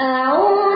أعوذ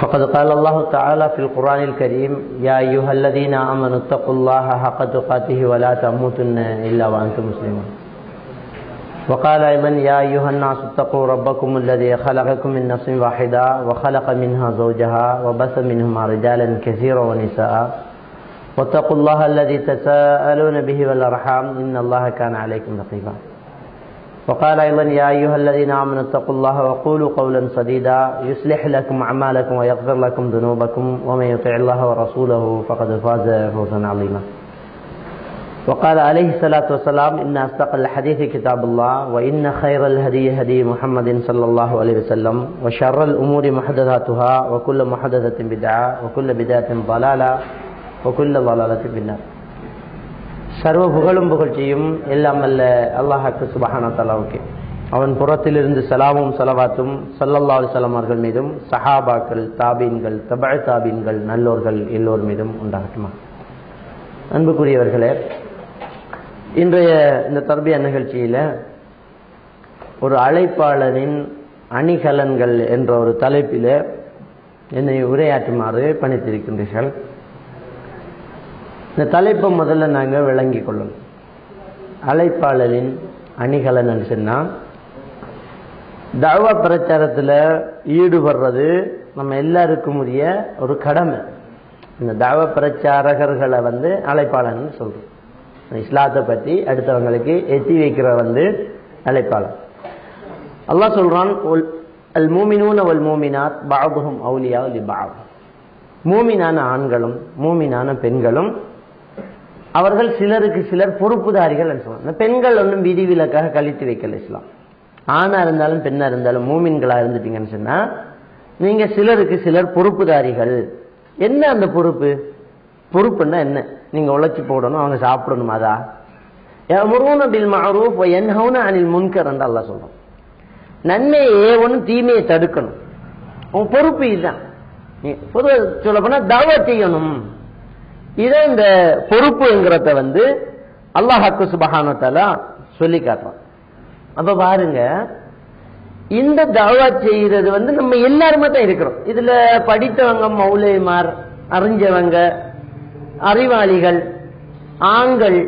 فقد قال الله تعالى في القرآن الكريم يا أيها الذين آمنوا اتقوا الله حق تقاته ولا تموتن إلا وأنتم مسلمون. وقال أيضا يا أيها الناس اتقوا ربكم الذي خلقكم من نفس واحدة وخلق منها زوجها وبث منهما رجالا كثيرا ونساء. واتقوا الله الذي تساءلون به والأرحام إن الله كان عليكم رقيبا. وقال أيضا يا أيها الذين آمنوا اتقوا الله وقولوا قولا سديدا يصلح لكم أعمالكم ويغفر لكم ذنوبكم ومن يطع الله ورسوله فقد فاز فوزا عظيما. وقال عليه الصلاة والسلام إن أصدق الحديث كتاب الله وإن خير الهدي هدي محمد صلى الله عليه وسلم وشر الأمور محدثاتها وكل محدثة بدعة وكل بدعة ضلالة وكل ضلالة في النار. சர்வ புகழும் புகழ்ச்சியும் எல்லாம் அல்ல அல்லாஹாக்கு சுபஹான தலாவுக்கு அவன் புறத்திலிருந்து சலாமும் சலவாத்தும் சல்லல்லா சலமார்கள் மீதும் சஹாபாக்கள் தாபீன்கள் தபழ தாபீன்கள் நல்லோர்கள் எல்லோர் மீதும் உண்டாகட்டுமா? அன்புக்குரியவர்களே இன்றைய இந்த தர்பிய நிகழ்ச்சியில ஒரு அழைப்பாளரின் அணிகலன்கள் என்ற ஒரு தலைப்பில என்னை உரையாற்றுமாறு பணித்திருக்கின்றீர்கள். இந்த தலைப்பை முதல்ல நாங்கள் விளங்கி கொள்ளணும். அழைப்பாளரின் அணிகலன் சொன்னால் தவ பிரச்சாரத்தில் ஈடுபடுறது நம்ம எல்லாருக்கும் உரிய ஒரு கடமை. இந்த தவ பிரச்சாரகர்களை வந்து அழைப்பாளர்னு சொல்கிறோம் இஸ்லாத்தை பற்றி அடுத்தவங்களுக்கு எத்தி வைக்கிற வந்து அழைப்பாளர். அல்லாஹ் சொல்றான் அல் மூமினூன் அவள் மூமினாத் பாபுகம் அவுலியா லி பாபு மூமினான ஆண்களும் மூமினான பெண்களும் அவர்கள் சிலருக்கு சிலர் பொறுப்புதாரிகள் சொல்லுவாங்க இந்த பெண்கள் ஒன்றும் விதிவிலக்காக கழித்து வைக்கல இஸ்லாம். ஆணா இருந்தாலும் பெண்ணா இருந்தாலும் மூமின்களா இருந்துட்டீங்கன்னு சொன்னா நீங்க சிலருக்கு சிலர் பொறுப்புதாரிகள். என்ன அந்த பொறுப்பு? பொறுப்புன்னா என்ன? நீங்க உழைச்சி போடணும் அவங்க சாப்பிடணும் அதா? முருகன பில் மரூப் என்ஹவுன அனில் முன்கர் என்று அல்லா சொல்றோம் நன்மையை ஏவனும் தீமையை தடுக்கணும். உன் பொறுப்பு இதுதான். பொதுவாக சொல்ல போனா தவ செய்யணும். இதை இந்த பொறுப்புங்கிறத வந்து அல்லாஹாக்கு சுபஹானத்தால சொல்லி காட்டுறான். அப்ப பாருங்க இந்த தவா செய்யறது வந்து நம்ம எல்லாருமே தான் இருக்கிறோம். இதுல படித்தவங்க மௌலிமார் அறிஞ்சவங்க அறிவாளிகள் ஆண்கள்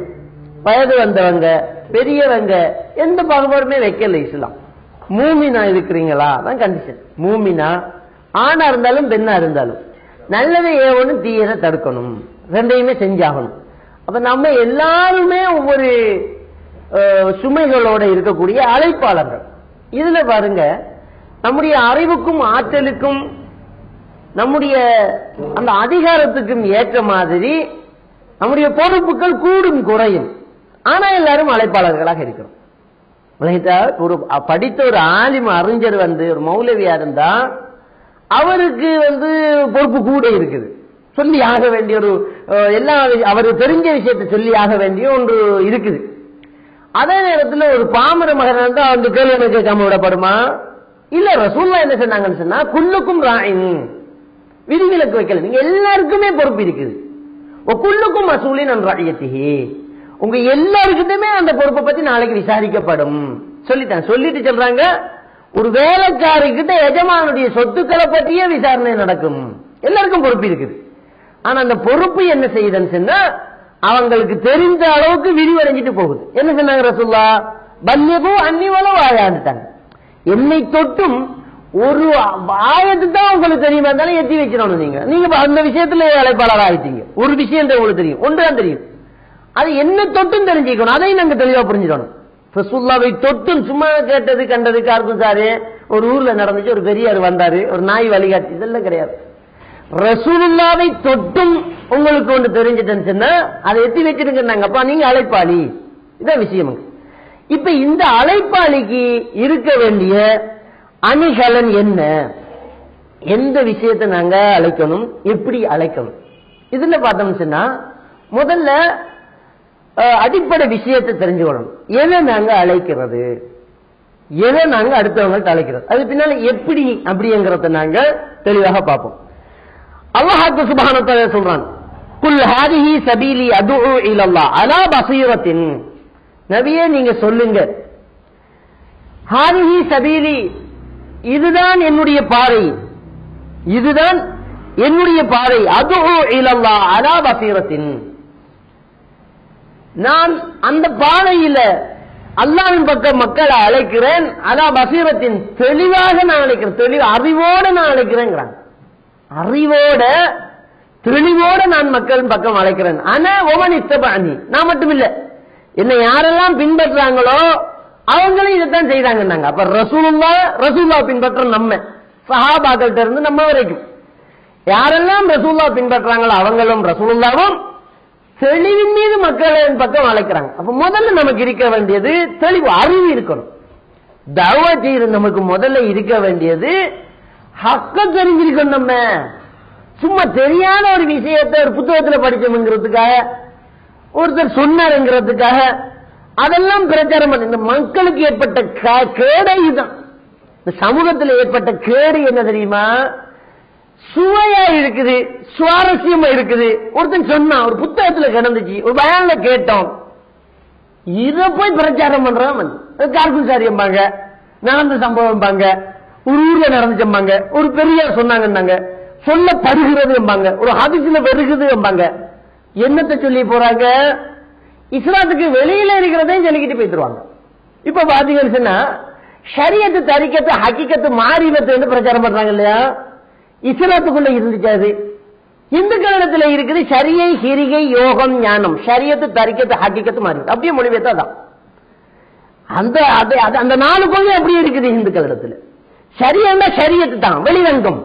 வயது வந்தவங்க பெரியவங்க எந்த பாகுபாடுமே வைக்கல இஸ்லாம். மூமினா இருக்கிறீங்களா? தான் கண்டிஷன் மூமினா ஆணா இருந்தாலும் பெண்ணா இருந்தாலும் நல்லதை ஏவனும் தீயதை தடுக்கணும். ரெண்டையுமே செஞ்சாகணும். அப்ப நம்ம எல்லாருமே ஒவ்வொரு சுமைகளோட இருக்கக்கூடிய அழைப்பாளர்கள். இதுல பாருங்க நம்முடைய அறிவுக்கும் ஆற்றலுக்கும் நம்முடைய அந்த அதிகாரத்துக்கும் ஏற்ற மாதிரி நம்முடைய பொறுப்புகள் கூடும் குறையும். ஆனா எல்லாரும் அழைப்பாளர்களாக இருக்கிறோம். ஒரு படித்த ஒரு ஆலிம் அறிஞர் வந்து ஒரு மௌலவியா இருந்தா அவருக்கு வந்து பொறுப்பு கூட இருக்குது. சொல்லி ஆக வேண்டிய ஒரு எல்லா அவர் தெரிஞ்ச விஷயத்தை சொல்லி ஆக வேண்டிய ஒன்று இருக்குது. அதே நேரத்தில் ஒரு பாமர மகன் இருந்தால் அந்த கேள்வி கேட்காம விடப்படுமா? இல்ல ரசூல்லா என்ன சொன்னாங்கன்னு சொன்னா குல்லுக்கும் ராயின். விதிவிலக்கு வைக்கல. நீங்க எல்லாருக்குமே பொறுப்பு இருக்குது. குல்லுக்கும் மசூலின் ராயத்திகி உங்க எல்லாருக்கிட்டுமே அந்த பொறுப்பை பத்தி நாளைக்கு விசாரிக்கப்படும். சொல்லிட்டாங்க. சொல்லிட்டு சொல்றாங்க ஒரு வேலைக்காரிக்கிட்ட எஜமானுடைய சொத்துக்களை பற்றியே விசாரணை நடக்கும். எல்லாருக்கும் பொறுப்பு இருக்குது. ஆனா அந்த பொறுப்பு என்ன செய்யுதுன்னு சொன்னா அவங்களுக்கு தெரிஞ்ச அளவுக்கு விரிவடைஞ்சிட்டு போகுது. என்ன சொன்னாங்க ரசுல்லா? பல்யகு அன்னிவளவு ஆயாண்டுட்டாங்க என்னை தொட்டும் ஒரு ஆயத்து தான் உங்களுக்கு தெரியுமா இருந்தாலும் எத்தி வச்சிடணும் நீங்க. நீங்க அந்த விஷயத்துல அழைப்பாளர் ஆயிட்டீங்க. ஒரு விஷயம் தான் உங்களுக்கு தெரியும். ஒன்று தான் தெரியும். அது என்ன தொட்டும் தெரிஞ்சுக்கணும். அதையும் நாங்க தெளிவா புரிஞ்சிடணும் ரசுல்லாவை தொட்டும் சும்மா கேட்டது கண்டது கார்க்கும் சாரு ஒரு ஊர்ல நடந்துச்சு ஒரு பெரியார் வந்தாரு ஒரு நாய் வழிகாட்டி இதெல்லாம் கிடையாது. ரசூலுல்லாவை தொட்டும் உங்களுக்கு ஒன்று தெரிஞ்சிட்டேன்னு சொன்னா அதை எத்தி வச்சிருக்கேன்னாங்க அப்பா நீங்க அழைப்பாளி. இதான் விஷயம் இப்ப இந்த அழைப்பாளிக்கு இருக்க வேண்டிய அணிகலன் என்ன? எந்த விஷயத்தை நாங்க அழைக்கணும்? எப்படி அழைக்கணும்? இதுல பார்த்தோம்னு சொன்னா முதல்ல அடிப்படை விஷயத்தை தெரிஞ்சுக்கணும். எதை நாங்க அழைக்கிறது? எதை நாங்க அடுத்தவங்கள்ட்ட அழைக்கிறது? அது பின்னால எப்படி அப்படிங்கிறத நாங்க தெளிவாக பார்ப்போம். அல்லாஹாக்கு சுபானத்தை சொல்றான். குல் ஹாரிஹி சபீலி அது இலல்லாஹ் அலா பசீரத்தின். நபியே நீங்க சொல்லுங்க. ஹாரிஹி சபீலி இதுதான் என்னுடைய பாதை. இதுதான் என்னுடைய பாதை. அது இலல்லா அலா பசீரத்தின். நான் அந்த பாதையில அல்லாவின் பக்கம் மக்களை அழைக்கிறேன். அலா பசீரத்தின் தெளிவாக நான் அழைக்கிறேன். தெளிவு அறிவோட நான் அழைக்கிறேங்கிறான் அறிவோட தெளிவோட நான் மக்கள் பக்கம் அழைக்கிறேன். ஆனா ஒவன் இஷ்டபாணி நான் மட்டும் இல்ல என்ன யாரெல்லாம் பின்பற்றாங்களோ அவங்களும் இதைத்தான் செய்றாங்கன்னாங்க அப்ப ரசூலுல்லா ரசூல்லா பின்பற்ற நம்ம. சஹாபாக்கள்கிட்ட இருந்து நம்ம வரைக்கும். யாரெல்லாம் ரசூல்லா பின்பற்றாங்களோ அவங்களும் ரசூலுல்லாவும் தெளிவின் மீது மக்களின் பக்கம் அழைக்கிறாங்க. அப்ப முதல்ல நமக்கு இருக்க வேண்டியது தெளிவு அறிவு இருக்கணும். தவா நமக்கு முதல்ல இருக்க வேண்டியது ஹக்க தெரிஞ்சிருக்கணும் நம்ம. சும்மா தெரியாத ஒரு விஷயத்தை ஒரு புத்தகத்தில் படிச்சோம்ங்கிறதுக்காக ஒருத்தர் சொன்னாருங்கிறதுக்காக அதெல்லாம் பிரச்சாரம் பண்ண இந்த மக்களுக்கு ஏற்பட்ட க- கேடே இதுதான். இந்த சமூகத்தில் ஏற்பட்ட கேடு என்ன தெரியுமா? சுவையா இருக்குது சுவாரஸ்யமா இருக்குது. ஒருத்தன் சொன்னான் ஒரு புத்தகத்துல கிடந்துச்சு ஒரு பயான்ல கேட்டோம். இத போய் பிரச்சாரம் பண்றான் கார்குசாரியம்பாங்க நடந்த சம்பவம்பாங்க ஒரு ஊர்ல நடந்துச்சம்பாங்க. ஒரு பெரியார் சொன்னாங்கன்னாங்க. சொல்லப்படுகிறது ஒரு ஹதிசுல வருகுது என்னத்தை சொல்லி போறாங்க? இஸ்லாத்துக்கு வெளியில இருக்கிறதையும் சொல்லிக்கிட்டு போயிட்டுருவாங்க. இப்ப பாத்தீங்கன்னு சொன்னா ஷரியத்து தரிக்கத்து ஹக்கிக்கத்து மாறிவத்து பிரச்சாரம் பண்றாங்க இல்லையா? இஸ்லாத்துக்குள்ள இருந்துச்சு அது இந்துக்களிடத்துல இருக்குது சரியை ஹிரிகை யோகம் ஞானம். ஷரியத்து தரிக்கத்து ஹக்கிக்கத்து மாறி அப்படியே மொழிபெயர்த்தா தான் அந்த அது- அது- அந்த நாலு கொள்கை அப்படியே இருக்குது இந்துக்களிடத்துல சரியன்னா சரியத்து தான் வெளிரங்கம்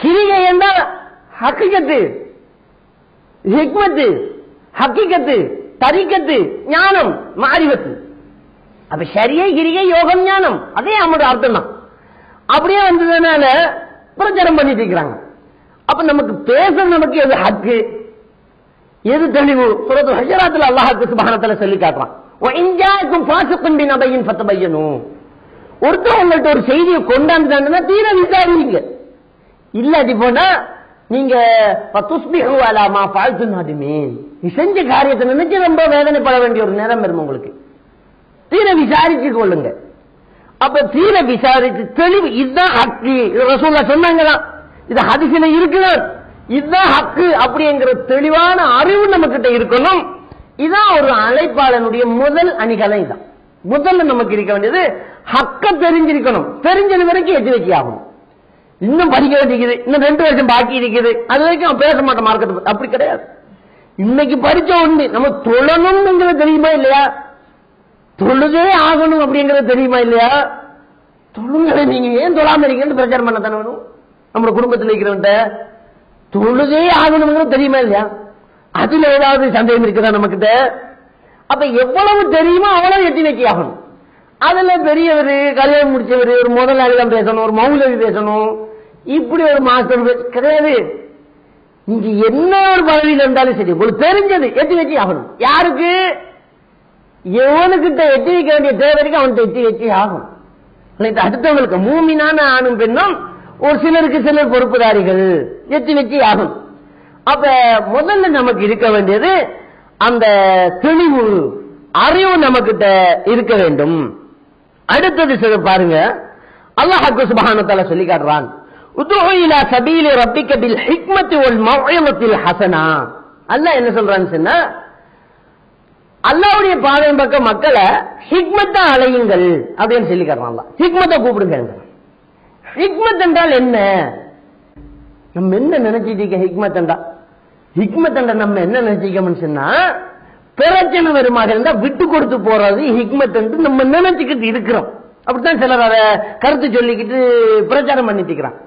கிரிகை என்றால் ஹக்கிகத்து ஹிக்மத்து ஹக்கிகத்து தரிக்கத்து ஞானம் மாறிவத்து அப்ப சரியை கிரிகை யோகம் ஞானம் அதே அவனோட அர்த்தம் தான் அப்படியே வந்ததுனால பிரச்சாரம் பண்ணிட்டு இருக்கிறாங்க. அப்ப நமக்கு பேச நமக்கு எது ஹக்கு? எது தெளிவு? சுரத்து ஹஜராத்தில் அல்லாஹுக்கு சுபானத்தில் சொல்லி காட்டுறான். பாசு பாசுக்கும் நபையின் பத்த பையனும் ஒருத்தர் உங்கள்கிட்ட ஒரு செய்தியை கொண்டாந்துட்டாங்கன்னா தீர விசாரிங்க. இல்லாட்டி போனா நீங்க பத்துஸ்பிஹு பாழ்த்து நாடுமேன் நீ செஞ்ச காரியத்தை நினைச்சு ரொம்ப வேதனைப்பட வேண்டிய ஒரு நேரம் வரும் உங்களுக்கு. தீர விசாரிச்சு கொள்ளுங்க. அப்ப தீர விசாரிச்சு தெளிவு இதுதான் ஹக்கு. ரசூல்லா சொன்னாங்களாம் இது ஹதிசில இருக்குதான் இதுதான் ஹக்கு அப்படிங்கிற தெளிவான அறிவு நம்ம கிட்ட இருக்கணும். இதான் ஒரு அழைப்பாளனுடைய முதல் அணிகலை தான் முதல்ல நமக்கு இருக்க வேண்டியது ஹக்க தெரிஞ்சிருக்கணும் தெரிஞ்சது வரைக்கும் எட்டு வச்சு ஆகணும் இன்னும் படிக்க வேண்டியது இன்னும் ரெண்டு வருஷம் பாக்கி இருக்குது அது வரைக்கும் அவன் பேச மாட்டான் மார்க்கெட் அப்படி கிடையாது இன்னைக்கு படிச்ச உண்டு நம்ம தொழணும்ங்கிறது தெரியுமா இல்லையா தொழுதே ஆகணும் அப்படிங்கிறது தெரியுமா இல்லையா தொழுங்களை நீங்க ஏன் தொழாம இருக்கீங்கன்னு பிரச்சாரம் பண்ண தானே வேணும் நம்ம குடும்பத்தில் இருக்கிறவன்ட்ட தொழுதே ஆகணுங்கிறது தெரியுமா இல்லையா அதுல ஏதாவது சந்தேகம் இருக்குதா நமக்கிட்ட அப்ப எவ்வளவு தெரியுமோ அவ்வளவு எட்டி நக்கி ஆகணும் அதுல பெரியவர் கல்யாணம் முடிச்சவர் ஒரு முதலாளி தான் பேசணும் ஒரு மௌலவி பேசணும். இப்படி ஒரு மாஸ்டர் பேச- கிடையாது. நீங்க என்ன ஒரு பதவியில் இருந்தாலும் சரி உங்களுக்கு தெரிஞ்சது எட்டி வச்சு ஆகணும். யாருக்கு? எவனுக்கிட்ட எட்டி வைக்க வேண்டிய தேவைக்கு அவன்கிட்ட எட்டி வச்சு ஆகும் அடுத்தவங்களுக்கு மூமினான ஆணும் பெண்ணும் ஒரு சிலருக்கு சிலர் பொறுப்புதாரிகள். எட்டி வச்சு ஆகும் அப்ப முதல்ல நமக்கு இருக்க வேண்டியது அந்த தெளிவு அறிவு நமக்கிட்ட இருக்க வேண்டும். அடுத்தது பாருங்க. அல்லாஹ் சுபஹானஹு சொல்லி காட்டுறான். உதுஉ இலா என்ன சொல்றான்னு சொன்னா அல்லாஹ்வுடைய பாதை பக்கம் மக்களை ஹிக்மத்தா அலையுங்கள் அப்படின்னு சொல்லி காட்டுறான் ஹிக்மத்தை கூப்பிடுங்க ஹிக்மத் என்றால் என்ன? நம்ம என்ன நினைச்சிட்டு இருக்க ஹிக்மத் என்றா ஹிக்மத் என்ற நம்ம என்ன நினைச்சிருக்கோம்னு சொன்னா பிரச்சனை வருமாக இருந்தா விட்டு கொடுத்து போறது ஹிக்மத் என்று நம்ம நினைச்சுக்கிட்டு இருக்கிறோம். அப்படித்தான் சிலர் அதை கருத்து சொல்லிக்கிட்டு பிரச்சாரம் பண்ணிட்டு இருக்கிறான்.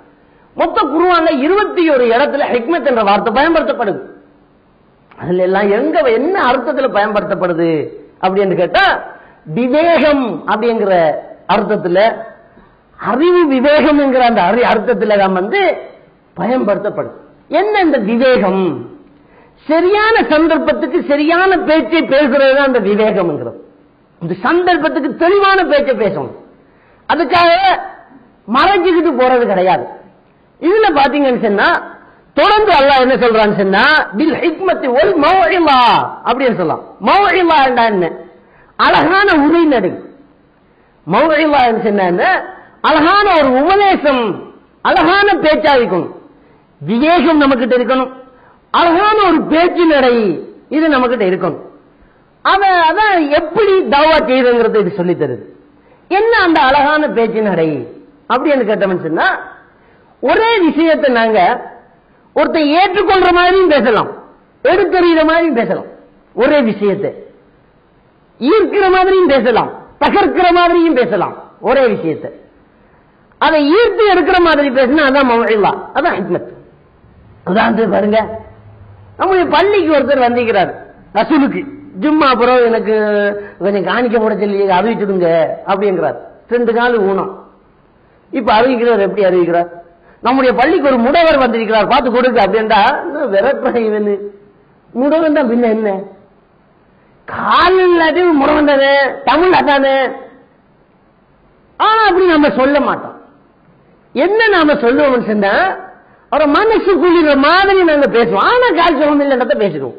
மொத்த குருவாங்க இருபத்தி ஒரு இடத்துல ஹிக்மத் என்ற வார்த்தை பயன்படுத்தப்படுது. அதுல எல்லாம் எங்க என்ன அர்த்தத்துல பயன்படுத்தப்படுது அப்படின்னு கேட்டா விவேகம் அப்படிங்கிற அர்த்தத்துல அறிவு விவேகம்ங்கிற அந்த அறி அர்த்தத்துல தான் வந்து பயன்படுத்தப்படுது. என்ன இந்த விவேகம்? சரியான சந்தர்ப்பத்துக்கு சரியான பேச்சை பேசுறது தான் அந்த விவேகம்ங்கிறது. இந்த சந்தர்ப்பத்துக்கு தெளிவான பேச்சை பேசணும். அதுக்காக மறைஞ்சுக்கிட்டு போறது கிடையாது. இதுல பாத்தீங்கன்னு சொன்னா தொடர்ந்து அல்லா என்ன சொல்றான்னு சொன்னா பில் ஹிக்மத்தி ஒல் மௌழிமா அப்படின்னு சொல்லலாம். மௌழிமா என்ன? அழகான உரைநடை மௌழிமா சொன்னா என்ன? அழகான ஒரு உபதேசம் அழகான பேச்சா இருக்கணும். விவேகம் நமக்கிட்ட இருக்கணும். அழகான ஒரு பேச்சு நடை இது நமக்கிட்ட இருக்கணும் அத அதான் எப்படி தாவா செய்யுதுங்கிறது இது சொல்லி தருது. என்ன அந்த அழகான பேச்சு நடை? அப்படின்னு கேட்டோம்னு சொன்னா ஒரே விஷயத்தை நாங்க ஒருத்தன் ஏற்றுக்கொள்ற மாதிரியும் பேசலாம். எடுத்தறிகிற மாதிரியும் பேசலாம். ஒரே விஷயத்தை. ஈர்க்கிற மாதிரியும் பேசலாம். தகர்க்கிற மாதிரியும் பேசலாம். ஒரே விஷயத்தை. அதை ஈர்த்து எடுக்கிற மாதிரி பேசினா அதான் மொழிலா அதான் ஹிக்மத். உதாரணத்துக்கு பாருங்க நம்முடைய பள்ளிக்கு ஒருத்தர் வந்திருக்கிறார். ரசூலுக்கு. ஜும்மா அப்புறம் எனக்கு கொஞ்சம் காணிக்க போட சொல்லி அறிவிச்சுடுங்க அப்படிங்கிறார். ரெண்டு நாள் ஊனம். இப்ப அறிவிக்கிறவர் எப்படி அறிவிக்கிறார் நம்முடைய பள்ளிக்கு ஒரு முடவர் வந்திருக்கிறார் பார்த்து கொடுக்க அப்படின்டா விரட்டுறான் இவனு? முடவன் தான் பின்ன என்ன? கால் முடவன் தானே? தமிழ் அதானே? ஆனா அப்படி நம்ம சொல்ல மாட்டோம். என்ன நாம சொல்லுவோம்னு சொன்னா அவரை மனசு குளிர மாதிரி நாங்க பேசுவோம். ஆனா கால் சுகம் இல்லைன்றத பேசிடுவோம்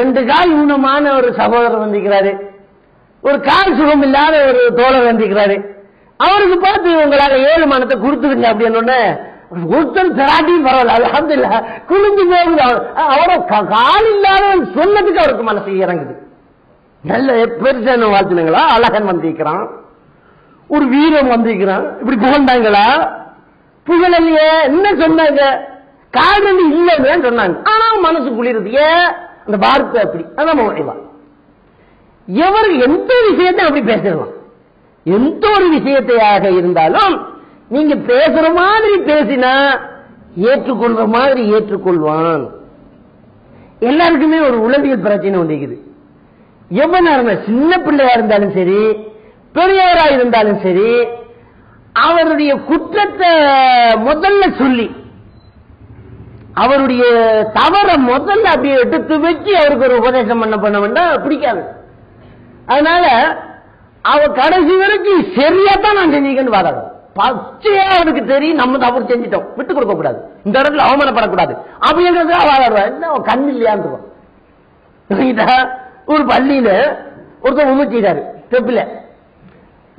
ரெண்டு கால் ஊனமான ஒரு சகோதரர் வந்திருக்கிறாரு. ஒரு கால் சுகம் இல்லாத ஒரு தோழர் வந்திருக்கிறாரு. அவருக்கு பார்த்து உங்களால ஏழு மனத்தை கொடுத்துருங்க அப்படின்னு ஒருத்தர் தராட்டியும் பரவாயில்ல அலமதுல்ல குளிஞ்சு போகுது. அவரை கால் இல்லாத சொன்னதுக்கு அவருக்கு மனசு இறங்குது. நல்ல பெருசான வாழ்த்துனங்களா? அழகன் வந்திருக்கிறான். ஒரு வீரம் வந்திருக்கிறான். இப்படி புகழ்ந்தாங்களா? புகழலையே என்ன சொன்னாங்க? காரணம் இல்லைன்னு சொன்னாங்க. ஆனா மனசு குளிருது. ஏன் அந்த வார்த்தை அப்படி. அதான் மொழிவா எவர் எந்த விஷயத்தை அப்படி பேசலாம் எந்த ஒரு விஷயத்தையாக இருந்தாலும் நீங்க பேசுற மாதிரி பேசினா ஏற்றுக்கொள்ற மாதிரி ஏற்றுக்கொள்வான். எல்லாருக்குமே ஒரு உளவியல் பிரச்சனை ஒன்றிக்குது எவ்வளவு சின்ன பிள்ளையா இருந்தாலும் சரி பெரியவரா இருந்தாலும் சரி அவருடைய குற்றத்தை முதல்ல சொல்லி அவருடைய தவற முதல்ல அப்படியே எடுத்து வச்சு அவருக்கு ஒரு உபதேசம் பண்ண பண்ண வேண்டாம் பிடிக்காது. அதனால அவ கடைசி வரைக்கும் சரியா தான் நான் செஞ்சீங்கன்னு வராது பச்சையா அவனுக்கு தெரியும் நம்ம தவறு செஞ்சிட்டோம். விட்டு கொடுக்க கூடாது. இந்த இடத்துல அவமானப்படக்கூடாது. அப்படிங்கிறது என்ன அவன் கண் இல்லையான்னு ஒரு பள்ளியில ஒருத்தர் உமிச்சிட்டாரு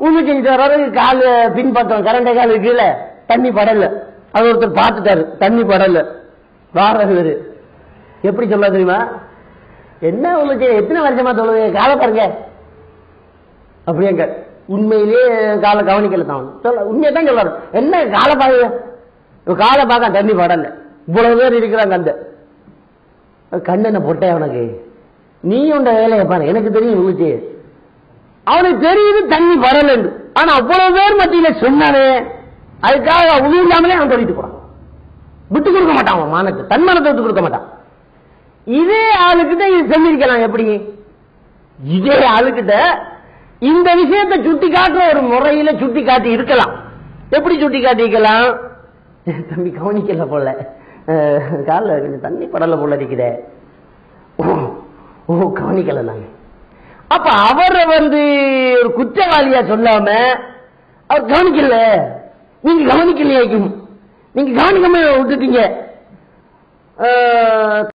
ஸ்டெப்ல வர்றதுக்கு கால் பின்பற்றம் கரண்டை கால் கீழே. தண்ணி படல. அது ஒருத்தர் பார்த்துட்டாரு. தண்ணி படல. வாரவர் எப்படி சொல்ல தெரியுமா? என்ன உங்களுக்கு எத்தனை வருஷமா சொல்லுங்க காலை பாருங்க. அப்படிங்க உண்மையிலேயே காலை கவனிக்கல தான். சொல்ல உண்மையை தான் சொல்றாரு. என்ன காலை பாருங்க. காலை பார்க்க தண்ணி படல. இவ்வளவு பேர் இருக்கிறாங்க அந்த. கண்ணனை பொட்டை அவனுக்கு. நீ உண்ட வேலையை பாரு. எனக்கு தெரியும் உங்களுக்கு. அவனுக்கு தெரியுது தண்ணி வரல ஆனா அவ்வளவு பேர் மத்தியில சொன்னானே அதுக்காக உயிர் இல்லாமலே அவன் சொல்லிட்டு போறான். விட்டு கொடுக்க மாட்டான் அவன் மானத்தை. தன் மனத்தை விட்டு கொடுக்க மாட்டான். இதே ஆளுக்கிட்ட இது செஞ்சிருக்கலாம் எப்படி? இதே ஆளுக்கிட்ட இந்த விஷயத்தை சுட்டி காட்டுற ஒரு முறையில சுட்டி காட்டி இருக்கலாம். எப்படி சுட்டி காட்டிக்கலாம் தம்பி கவனிக்கல போல. காலில் கொஞ்சம் தண்ணி படல போல இருக்கிற ஓ கவனிக்கல நாங்க அப்ப அவரை வந்து ஒரு குற்றவாளியா சொல்லாம அவர் கவனிக்கல. நீங்க கவனிக்கலையாக்கும் நீங்க கவனிக்காம விட்டுட்டீங்க.